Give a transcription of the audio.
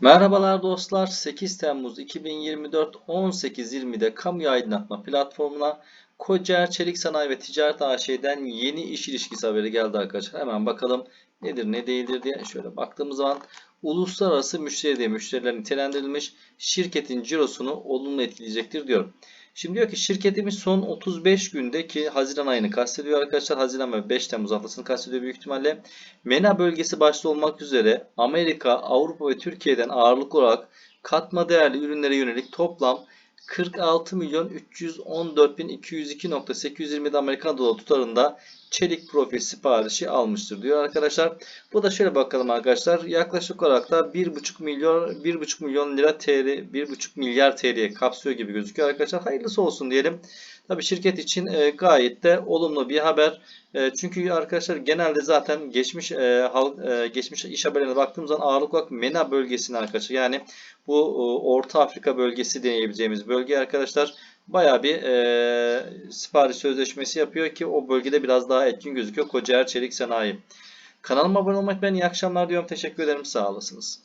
Merhabalar dostlar. 8 Temmuz 2024 18.20'de kamu aydınlatma platformuna Kocaer Çelik Sanayi ve Ticaret AŞ'den yeni iş ilişkisi haberi geldi arkadaşlar. Hemen bakalım nedir ne değildir diye şöyle baktığımız zaman uluslararası müşteri diye müşteriler nitelendirilmiş şirketin cirosunu olumlu etkileyecektir diyor. Şimdi diyor ki şirketimiz son 35 gündeki Haziran ayını kastediyor arkadaşlar. Haziran ve 5 Temmuz haftasını kastediyor büyük ihtimalle. MENA bölgesi başta olmak üzere Amerika, Avrupa ve Türkiye'den ağırlıklı olarak katma değerli ürünlere yönelik toplam 46 milyon 314 bin 202.827 Amerikan doları tutarında çelik profil siparişi almıştır diyor arkadaşlar. Bu da şöyle bakalım arkadaşlar. Yaklaşık olarak da 1,5 milyon 1,5 milyon lira TL 1,5 milyar TL'ye kapsıyor gibi gözüküyor arkadaşlar. Hayırlısı olsun diyelim. Tabii şirket için e, gayet de olumlu bir haber. E, çünkü arkadaşlar genelde zaten geçmiş e, hal, e, geçmiş iş haberlerine baktığımız zaman ağırlıklı olarak MENA bölgesinde arkadaşlar yani bu e, Orta Afrika bölgesi diyebileceğimiz bölge arkadaşlar baya bir e, sipariş sözleşmesi yapıyor ki o bölgede biraz daha etkin gözüküyor Kocaer Çelik Sanayi. Kanalıma abone olmak ben iyi akşamlar diyorum. Teşekkür ederim. Sağ olasınız.